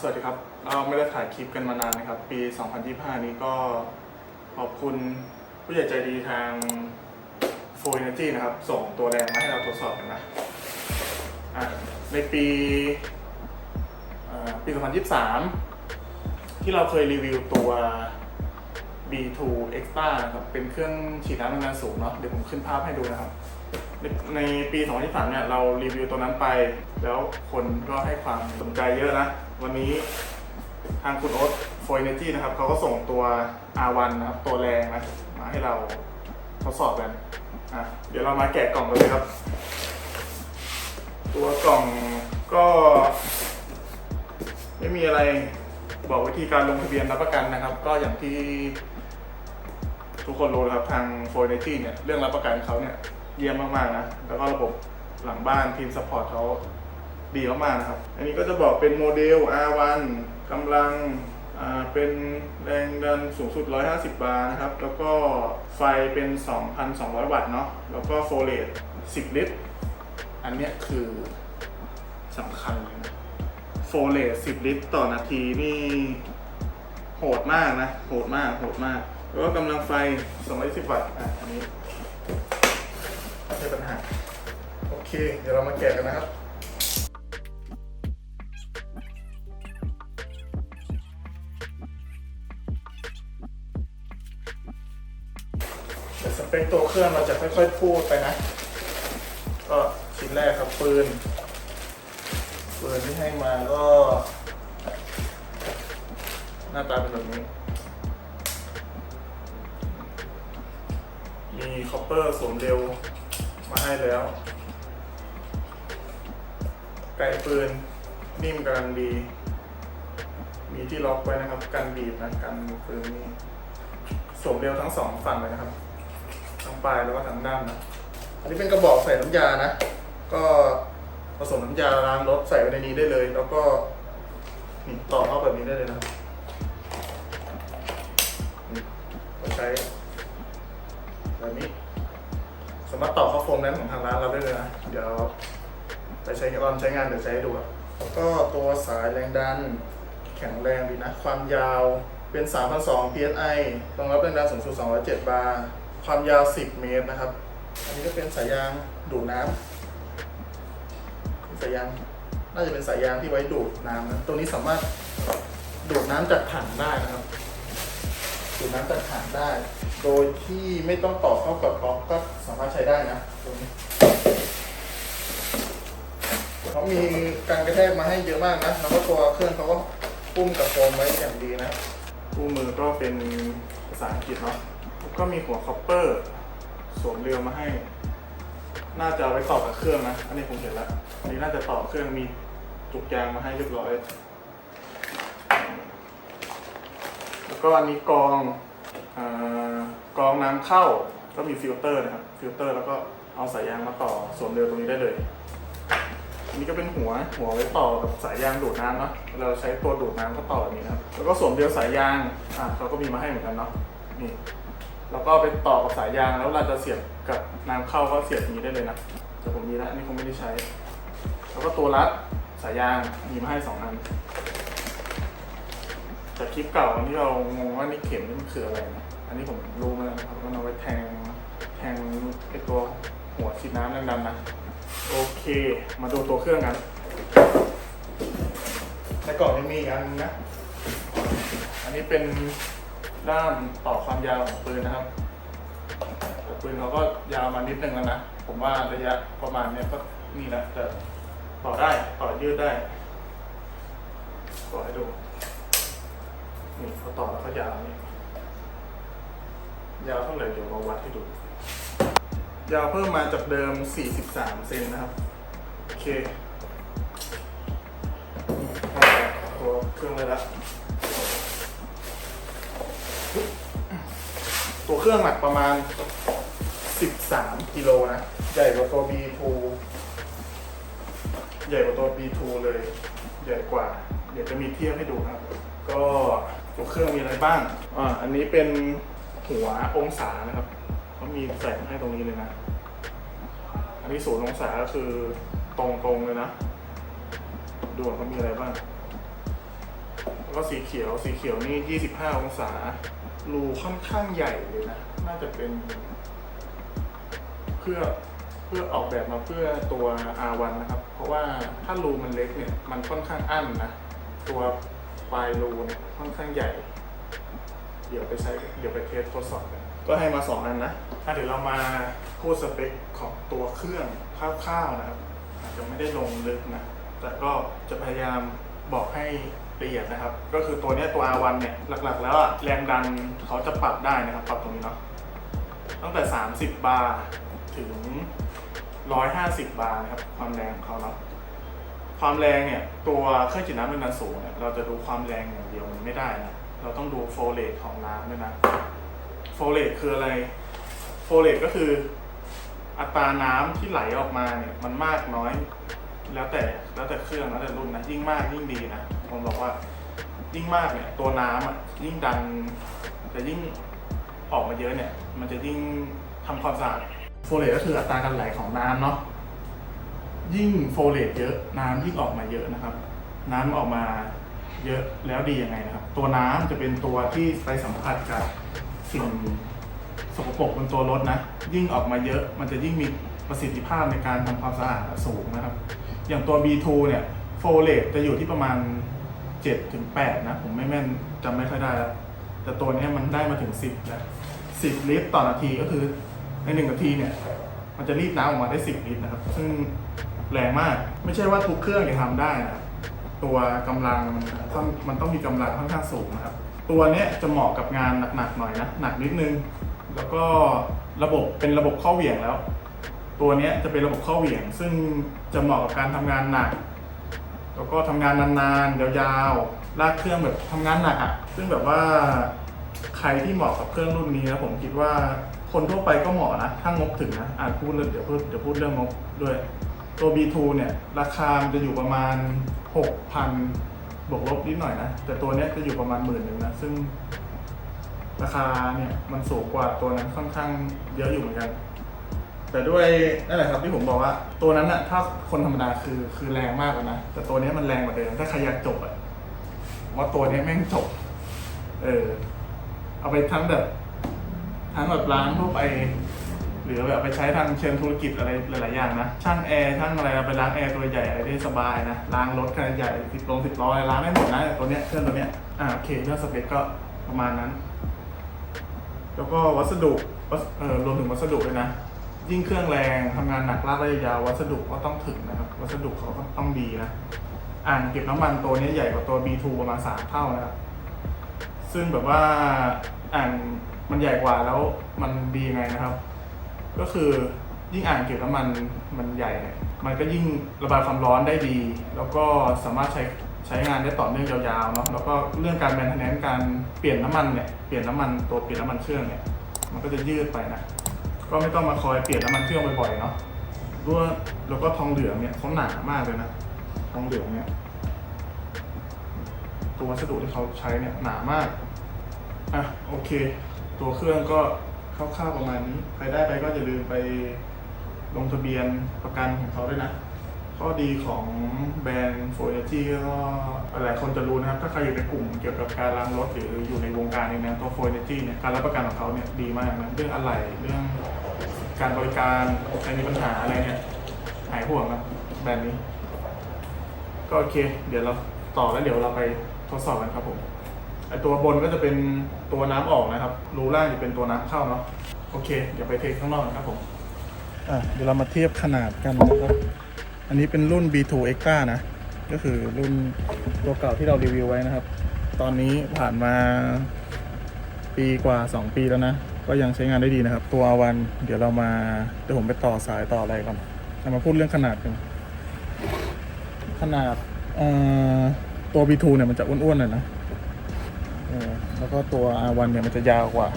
สวัสดีครับ เราไม่ได้ถ่ายคลิปกันมานานนะครับ ปี 2025 นี้ก็ขอบคุณผู้ใหญ่ใจดีทาง Full Energy นะครับ ส่งตัวแรงมาให้เราตรวจสอบกันนะอะในปีอ่าปี 2023 ที่เราเคยรีวิวตัว B2 Extra นะครับ เป็นเครื่องฉีดน้ำพลังงานสูงเนาะ เดี๋ยวผมขึ้นภาพให้ดูนะครับในในปี 2023 เนี่ย เรารีวิวตัวนั้นไป แล้วคนก็ให้ความสนใจเยอะนะ วันนี้ทางคุณโอ๊ตโฟเนจีนะครับเขาก็ส่งตัว R1 นะครับ ตัวแรงนะมาให้เราทดสอบกันอะเดี๋ยวเรามาแกะกล่องกันเลยครับ ตัวกล่องก็ ไม่มีอะไรบอกวิธีการลงทะเบียนรับประกันนะครับ ก็อย่างที่ทุกคนรู้นะครับทาง f o r n i t y เนี่ยเรื่องรับประกันเขาเนี่ยเยี่ยมมากๆนะ แล้วก็ระบบหลังบ้านทีมซัพพอร์ตเขา ดีมากๆนะครับ อันนี้ก็จะบอกเป็นโมเดล R1 กำลังเป็นแรงดันสูงสุด 150 บาร์นะครับ แล้วก็ไฟเป็น 2,200 วัตต์เนาะ แล้วก็โฟเลต10 ลิตร อันเนี้ยคือสำคัญเลยนะโฟเลต10 ลิตรต่อนาทีนี่โหดมากนะ โหดมาก โหดมาก แล้วก็กำลังไฟ 210 วัตต์ อะอันนี้ไม่ใช่ปัญหา โอเค เดี๋ยวเรามาแกะกันนะครับ เดี๋ยวสเปคตัวเครื่องเราจะค่อยๆพูดไปนะ ก็ชิ้นแรกครับปืน ปืนที่ให้มาก็ หน้าตาเป็นแบบนี้ มีคอปเปอร์สวมเร็วมาให้แล้ว ไกปืนนิ่มกำลังดี มีที่ล็อกไว้นะครับ กันบีบนะกันปืนนี่สวมเร็วทั้งสองฝั่งเลยนะครับ ทั้งปลายแล้วก็ทั้งด้านนะอันนี้เป็นกระบอกใส่น้ำยานะ ก็ผสมน้ำยาล้างรถใส่ไว้ในนี้ได้เลย แล้วก็นี่ต่อเข้าแบบนี้ได้เลยนะครับนี่ก็ใช้แบบนี้สามารถต่อเข้าโฟมนั้นของทางร้านเราได้เลยนะ เดี๋ยวไปใช้ตอนใช้งานเดี๋ยวใช้ดูแล้วก็ตัวสายแรงดันแข็งแรงดีนะ ความยาวเป็น 3,200 psi รองรับแรงดันสูงสุด 207 บาร์ ความยาว 10 เมตรนะครับ อันนี้ก็เป็นสายยางดูดน้ำสายยางน่าจะเป็นสายยางที่ไว้ดูดน้ำนะตรงนี้สามารถดูดน้ำจากถังได้นะครับ ดูดน้ำจากถังได้ โดยที่ไม่ต้องต่อเข้ากับก๊อกก็สามารถใช้ได้นะตรงนี้เขามีการกระแทกมาให้เยอะมากนะ แล้วก็ตัวเครื่องเขาก็ปุ้มกับโฟมไว้อย่างดีนะคู่มือก็เป็นภาษาอังกฤษเนาะ ก็มีหัวคอปเปอร์สวมเรียวมาให้ น่าจะไว้ต่อกับเครื่องนะ อันนี้ผมเห็นแล้ว อันนี้น่าจะต่อเครื่องมีจุกยางมาให้เรียบร้อย แล้วก็อันนี้กองอากองน้ำเข้าก็มีฟิลเตอร์นะครับ ฟิลเตอร์แล้วก็เอาสายยางมาต่อสวมเร็วตรงนี้ได้เลย อันนี้ก็เป็นหัวหัวไว้ต่อกับสายยางดูดน้ำเนาะ เราใช้ตัวดูดน้ำก็ต่อแบบนี้นะครับ แล้วก็สวมเร็วสายยาง อะเขาก็มีมาให้เหมือนกันเนาะ นี่ แล้วก็ไปต่อกับสายยางแล้วเราจะเสียบกับน้ำเข้าก็เสียบอย่างนี้ได้เลยนะแต่ผมมีแล้วอันนี้คงไม่ได้ใช้ แล้วก็ตัวรัดสายยางมีมาให้สองอันจากคลิปเก่าที่เรางงว่านี่เข็มนี่มันคืออะไรนะอันนี้ผมรู้มาแล้วนะครับมันเอาไว้แทงแทงไอตัวหัวฉีดน้ำแรงดันนะโอเค มาดูตัวเครื่องกันในกล่องนี้มีอีกอันนึงนะ อันนี้เป็น ด้ามต่อความยาวของปืนนะครับปืนเขาก็ยาวมานิดนึงแล้วนะ ผมว่าระยะประมาณเนี้ยก็นี่แหละต่ต่อได้ต่อยืดได้ต่อให้ดูนี่เขาต่อแล้วเขายาวนี่ยาวเท่าไหร่เดี๋ยวมาวัดให้ดู ยาวเพิ่มมาจากเดิม 43 เซนนะครับ โอเคเอตัวเครื่องเลยละ ตัวเครื่องหนักประมาณ 13 กิโลนะ ใหญ่กว่าตัว B2 ใหญ่กว่าตัว B2 เลย ใหญ่กว่า เดี๋ยวจะมีเทียบให้ดูนะครับ ก็ตัวเครื่องมีอะไรบ้าง อ่า อันนี้เป็นหัวองศานะครับเขามีแสงให้ตรงนี้เลยนะ อันนี้ศูนย์องศาก็คือตรงๆเลยนะ ดูว่าเขามีอะไรบ้างก็สีเขียว สีเขียวนี่ 25 องศา รูค่อนข้างใหญ่เลยนะ น่าจะเป็น เพื่อเพื่อออกแบบมาเพื่อตัว R1 นะครับ เพราะว่าถ้ารูมันเล็กเนี่ย มันค่อนข้างอั้นนะ ตัวปลายรูเนี่ยค่อนข้างใหญ่ เดี๋ยวไปใช้เดี๋ยวไปเทสทดสอบกัน ก็ให้มาสองอันนะถ้าเดี๋ยวเรามาพูดสเปคของตัวเครื่องคร่าวๆนะครับ อาจจะไม่ได้ลงลึกนะ แต่ก็จะพยายามบอกให้ ละเอียดนะครับ ก็คือตัวนี้ตัว R1 เนี่ยหลักๆ แล้วแรงดันเขาจะปรับได้นะครับ ปรับตรงนี้เนาะตั้งแต่ 30 บาร์ถึง 150 บาร์นะครับ ความแรงของเขาเนาะความแรงเนี่ยตัวเครื่องฉีดน้ำแรงดันสูงเนี่ยเราจะดูความแรงอย่างเดียวมันไม่ได้นะเราต้องดูโฟเรทของน้ำด้วยนะโฟเรทคืออะไรโฟเรทก็คืออัตราน้ำที่ไหลออกมาเนี่ยมันมากน้อย แล้วแต่แล้วแต่เครื่องแล้วแต่รุ่นนะยิ่งมากยิ่งดีนะผมบอกว่ายิ่งมากเนี่ยตัวน้ำอะยิ่งดันแต่ยิ่งออกมาเยอะเนี่ย มันจะยิ่งทำความสะอาดโฟเลตก็คืออัตราการไหลของน้ำเนาะยิ่งโฟเลตเยอะน้ำยิ่งออกมาเยอะนะครับ น้ำออกมาเยอะแล้วดียังไงนะครับ ตัวน้ำจะเป็นตัวที่ไปสัมผัสกับสิ่งสกปรกบนตัวรถนะ ยิ่งออกมาเยอะมันจะยิ่งมีประสิทธิภาพในการทำความสะอาดสูงนะครับ อย่างตัว B2 เนี่ยโฟเลตจะอยู่ที่ประมาณ7ถึง8นะ ผมไม่แม่นจำไม่ค่อยได้แล้ว แต่ตัวนี้มันได้มาถึง 10 แล้ว 10 ลิตรต่อนาทีก็คือใน 1 นาทีเนี่ย มันจะรีดน้ำออกมาได้ 10 ลิตรนะครับ ซึ่งแรงมากไม่ใช่ว่าทุกเครื่องจะทำได้นะตัวกำลังต้องมันต้องมีกำลังค่อนข้างสูงนะครับ ตัวนี้จะเหมาะกับงานหนักๆหน่อยนะ หนักนิดนึง แล้วก็ระบบเป็นระบบข้อเหวี่ยงแล้ว ตัวนี้จะเป็นระบบข้อเหวี่ยง ซึ่งจะเหมาะกับการทำงานหนัก แล้วก็ทำงานนานๆ ยาวๆ ลากเครื่องแบบทำงานหนักอะ่ะซึ่งแบบว่าใครที่เหมาะกับเครื่องรุ่นนี้นะผมคิดว่าคนทั่วไปก็เหมาะนะถ้างบถึงนะอ่าพูดเลยเดี๋ยวพูดเดี๋ยวพูดเรื่องงบด้วย ตัว B2 เนี่ย ราคามจะอยู่ประมาณ 6,000 บวกลบนิดหน่อยนะ แต่ตัวนี้จะอยู่ประมาณหมื่นหนึ่งนะ ซึ่งราคาเนี่ยมันสูงกว่าตัวนั้นค่อนข้างเยอะอยู่เหมือนกัน แต่ด้วยนั่นแหละครับที่ผมบอกว่าตัวนั้นอะถ้าคนธรรมดาคือคือแรงมากแล้วนะแต่ตัวนี้มันแรงกว่าเดิมถ้าใครอยากจบอะว่าตัวนี้แม่งจบ เออ เอาไปทั้งแบบทั้งแบบล้างทั่วไป หรือแบบไปใช้ทางเชิงธุรกิจอะไรหลาย ๆ อย่างนะช่างแอร์ช่างอะไรไปล้างแอร์ตัวใหญ่อะไรได้สบายนะล้างรถขนาดใหญ่สิบลงสิบล้ออะไรล้างได้หมดนะแต่ตัวเนี้ยเครื่องตัวเนี้ยอ่าโอเคเรื่องสเปคก็ประมาณนั้น แล้วก็วัสดุวัสเออรวมถึงวัสดุเลยนะ ยิ่งเครื่องแรงทำงานหนักลากระยะยาววัสดุก็ต้องถึงนะครับ วัสดุเขาก็ต้องดีนะอ่างเก็บน้ำมันตัวนี้ใหญ่กว่าตัว B2 ประมาณสามเท่านะครับซึ่งแบบว่าอ่างมันใหญ่กว่าแล้วมันดียังไงนะครับ ก็คือยิ่งอ่างเก็บน้ำมันมันใหญ่เนี่ยมันก็ยิ่งระบายความร้อนได้ดี แล้วก็สามารถใช้ใช้งานได้ต่อเนื่องยาวๆเนาะแล้วก็เรื่องการแมนเทนแนนการเปลี่ยนน้ำมันเนี่ยเปลี่ยนน้ำมันตัวเปลี่ยนน้ำมันเครื่องเนี่ยมันก็จะยืดไปนะ ก็ไม่ต้องมาคอยเปลี่ยนน้ำมันเครื่องบ่อยๆเนาะด้วยแล้วก็ทองเหลืองเนี่ยเขาหนามากเลยนะ ทองเหลืองเนี่ย ตัววัสดุที่เขาใช้เนี่ยหนามาก อะโอเค ตัวเครื่องก็คร่าวๆประมาณนี้ ใครได้ไปก็อย่าลืมไปลงทะเบียนประกันของเขาด้วยนะ ข้อดีของแบรนด์โฟร์จีก็หลายคนจะรู้นะครับ ถ้าใครอยู่ในกลุ่มเกี่ยวกับการล้างรถหรืออยู่ในวงการนี้นะตัวโฟร์จีเนี่ยการรับประกันของเขาเนี่ยดีมากนะเรื่องอะไรเรื่อง การบริการใครมีปัญหาอะไรเนี่ยหายห่วงนะแบรนด์นี้ ก็โอเค เดี๋ยวเราต่อแล้วเดี๋ยวเราไปทดสอบกันครับผมไอตัวบนก็จะเป็นตัวน้ำออกนะครับ รูล่างจะเป็นตัวน้ำเข้าเนาะโอเค เดี๋ยวไปเทสข้างนอกกันครับผมอะเดี๋ยวเรามาเทียบขนาดกันนะครับ อันนี้เป็นรุ่น B2 Extra นะ ก็คือรุ่นตัวเก่าที่เรารีวิวไว้นะครับ ตอนนี้ผ่านมาปีกว่า 2 ปีแล้วนะ ก็ยังใช้งานได้ดีนะครับ ตัววันเดี๋ยวเรามาเดี๋ยวผมไปต่อสายต่ออะไรก่อนเรามาพูดเรื่องขนาดกันขนาดตัว B2 เนี่ยมันจะอ้วนๆหน่อยนะแล้วก็ตัว R1 เนี่ยมันจะยาวกว่า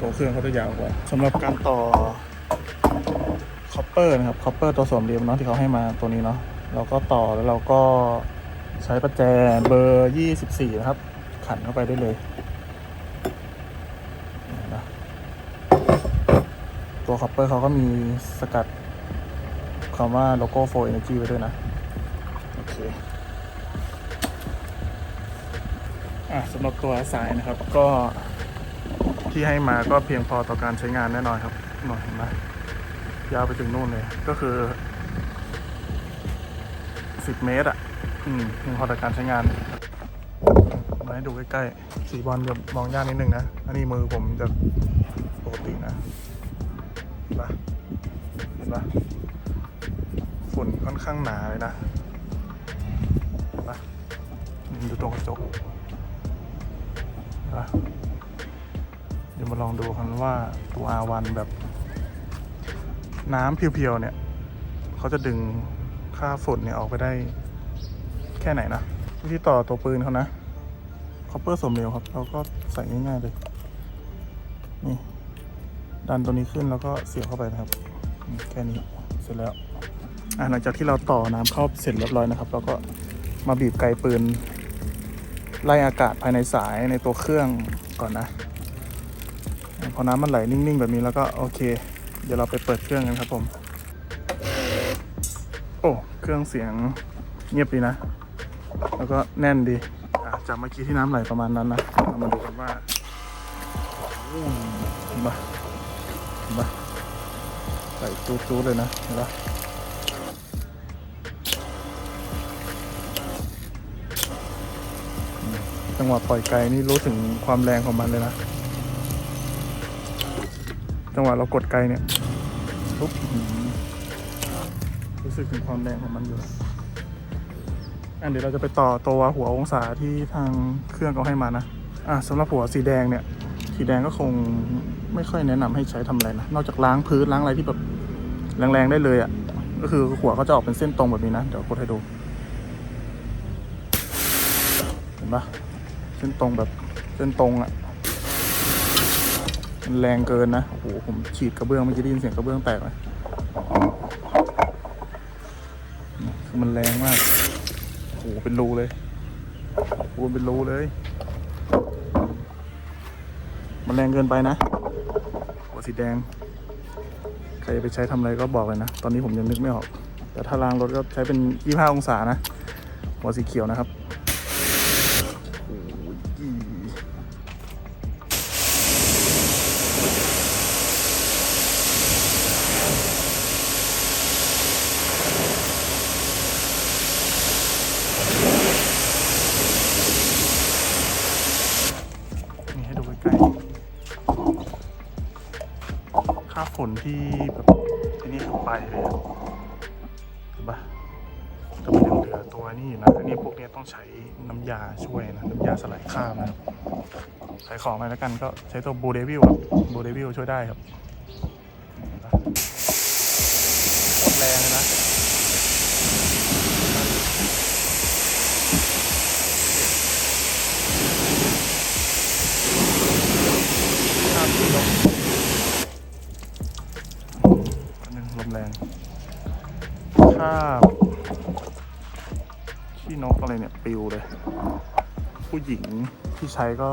ตัวเครื่องเขาจะยาวกว่าสำหรับการต่อคอปเปอร์นะครับคอปเปอร์ตัวสวมเรียมเนาะที่เขาให้มาตัวนี้เนาะเราก็ต่อแล้วเราก็ใช้ประแจเบอร์ 24 นะครับ ขันเข้าไปได้เลยนะ ตัวคอปเปอร์เขาก็มีสกัดคำว่าโลโก้4 Energy ไว้ด้วยนะ โอเค อะสำหรับตัวสายนะครับ ก็ที่ให้มาก็เพียงพอต่อการใช้งานแน่นอนครับหน่อยเห็นไหมยาวไปถึงนู่นเลย ก็คือ10เมตรอะ อืมเพียงพอต่อการใช้งานมาให้ดูใกล้ๆ สีบอลจะมองยากนิดนึงนะ อันนี้มือผมจะปกตินะเห็ นปะเห็นปะฝุ่นค่อนข้างหนาเลยนะเห็นปะอืมดูตรงกระจกเห็นะเดี๋ยวมาลองดูกันว่าตัว R1 แบบ น้ำเพียวๆเนี่ย เขาจะดึงค่าฝุ่นเนี่ยออกไปได้แค่ไหนนะวิธีต่อตัวปืนเขานะคอปเปอร์สมเหลวครับ เราก็ใส่ง่ายๆเลย นี่ ดันตัวนี้ขึ้นแล้วก็เสียบเข้าไปนะครับ แค่นี้เสร็จแล้วหลังจากที่เราต่อน้ำเข้าเสร็จเรียบร้อยนะครับ เราก็มาบีบไกปืน ไล่อากาศภายในสายในตัวเครื่องก่อนนะ พอน้ำมันไหลนิ่งๆ แบบนี้แล้วก็โอเค เดี๋ยวเราไปเปิดเครื่องกันครับผม โอ้เครื่องเสียงเงียบดีนะ แล้วก็แน่นดีจากเมื่อกี้ที่น้ำไหลประมาณนั้นนะ เรามาดูกันว่าอื มเห็นปะเห็นปะไหลจู๊ดๆเลยนะเห็นปะอืมจังหวะปล่อยไกลนี่รู้ถึงความแรงของมันเลยนะ จังหวะเรากดไกลเนี่ยปุ๊บรู้สึกถึงความแรงของมันอยู่อันเดี๋ยวเราจะไปต่อตัวหัวองศาที่ทางเครื่องเขาให้มานะ อะสำหรับหัวสีแดงเนี่ย สีแดงก็คง ไม่ค่อยแนะนำให้ใช้ทำอะไรนะ นอกจากล้างพื้นล้างอะไรที่แบบแรงๆได้เลยอะ่ะ ก็คือหัวเขาจะออกเป็นเส้นตรงแบบนี้นะ เดี๋ยวกดให้ดู เห็นปะเส้นตรงแบบเส้นตรงอะมันแรงเกินนะโอ้โหผมฉีดกระเบื้องเมื่อกี้ได้ยินเสียงกระเบื้องแตกไหมคือมันแรงมากโอ้โหเป็นรูเลยโอ้โหเป็นรูเลย มันแรงเกินไปนะ สีแดง ใครจะไปใช้ทำอะไรก็บอกเลยนะ ตอนนี้ผมยังนึกไม่ออก แต่ถ้าล้างรถก็ใช้เป็น 25 องศานะ หัวสีเขียวนะครับ คนที่แบบที่นี่คือไปเลยเห็นปะก็ไม่ยังเหลือตัวนี่อยู่นะอันนี้พวกนี้ต้องใช้น้ำยาช่วยนะน้ำยาสลายข้ามนะขายของไปแล้วกันก็ใช้ตัวบูเดวิลครับบูเดวิลช่วยได้ครับโคตรแรงเลยนะ ข้ามที่ลมอันนึงลมแรงข้ามขี้นกอะไรเนี่ยปิวเลย ผู้หญิงที่ใช้ก็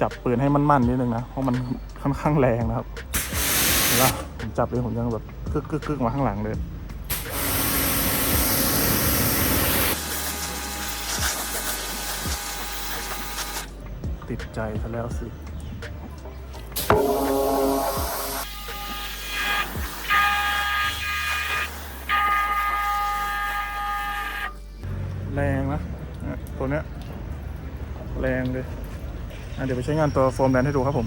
จับปืนให้มั่นๆนิดนึงนะ เพราะมันค่อนข้างแรงนะครับเห็นปะผมจับเลยผมยังแบบกึกกึกกึกมาข้างหลังเลยติดใจซะแล้วสิ แรงนะตัวเนี้ยแรงเลยเดี๋ยวไปใช้งานตัวโฟมแบนให้ดูครับผม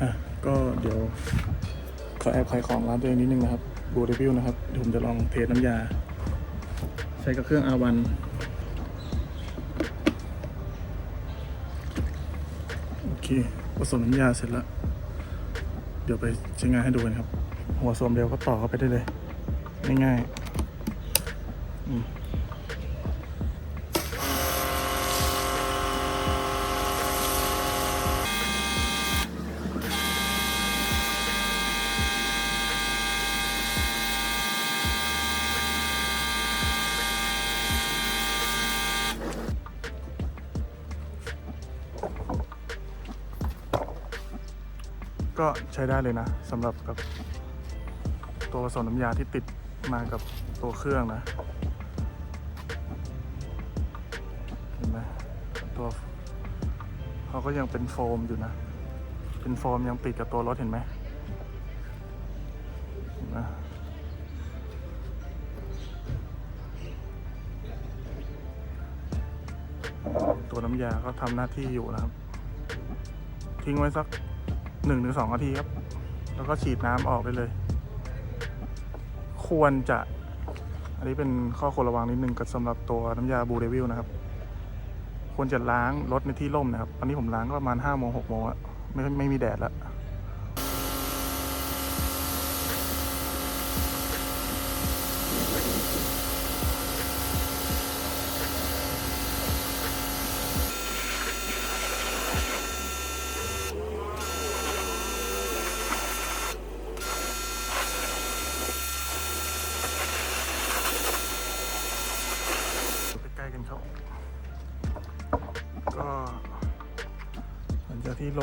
อะก็เดี๋ยวขอแอบขายของร้านตัวเองนิดนึงนะครับบูรีวิวนะครับเดี๋ยวผมจะลองเทสน้ำยา ใช้กับเครื่อง R1 โอเคผสมน้ำยาเสร็จแล้วเดี๋ยวไปใช้งานให้ดูกันครับ หัวโสมเดียวก็ต่อเข้าไปได้เลย ง่ายๆ ก็ใช้ได้เลยนะสำหรับกับตัวผสมน้ำยาที่ติดมากับตัวเครื่องนะเห็นไหมตัวเขาก็ยังเป็นโฟมอยู่นะ เป็นโฟมยังติดกับตัวรถเห็นไหมเห็นไหมตัวน้ำยาก็ทำหน้าที่อยู่นะครับ ทิ้งไว้สัก หนึ่งถึงสองนาทีครับ แล้วก็ฉีดน้ำออกไปเลย ควรจะ อันนี้เป็นข้อควรระวังนิดนึงกับสำหรับตัวน้ำยาบูเดวิลนะครับ ควรจะล้างรถในที่ร่มนะครับ ตอนนี้ผมล้างก็ประมาณห้าโมงหกโมงอะไม่ไม่มีแดดแล้ว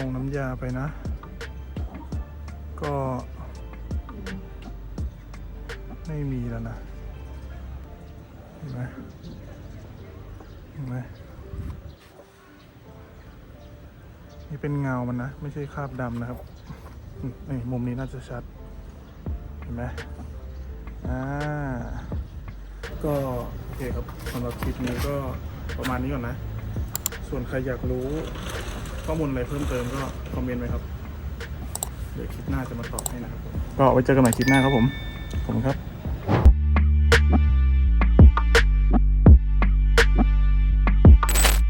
งจากที่ลงน้ำยาไปนะ ก็ ไม่มีแล้วนะ เห็นไหมเห็นไหมนี่เป็นเงามันนะ ไม่ใช่คราบดำนะครับนี่มุมนี้น่าจะชัด เห็นไหมอ่า ก็โอเคครับสำหรับคลิปนี้ก็ประมาณนี้ก่อนนะ ส่วนใครอยากรู้ ข้อมูลอะไรเพิ่มเติมก็คอมเมนต์ไว้ครับ เดี๋ยวคลิปหน้าจะมาตอบให้นะครับผมก็ไว้เจอกันใหม่คลิปหน้าครับผม ขอบคุณครับ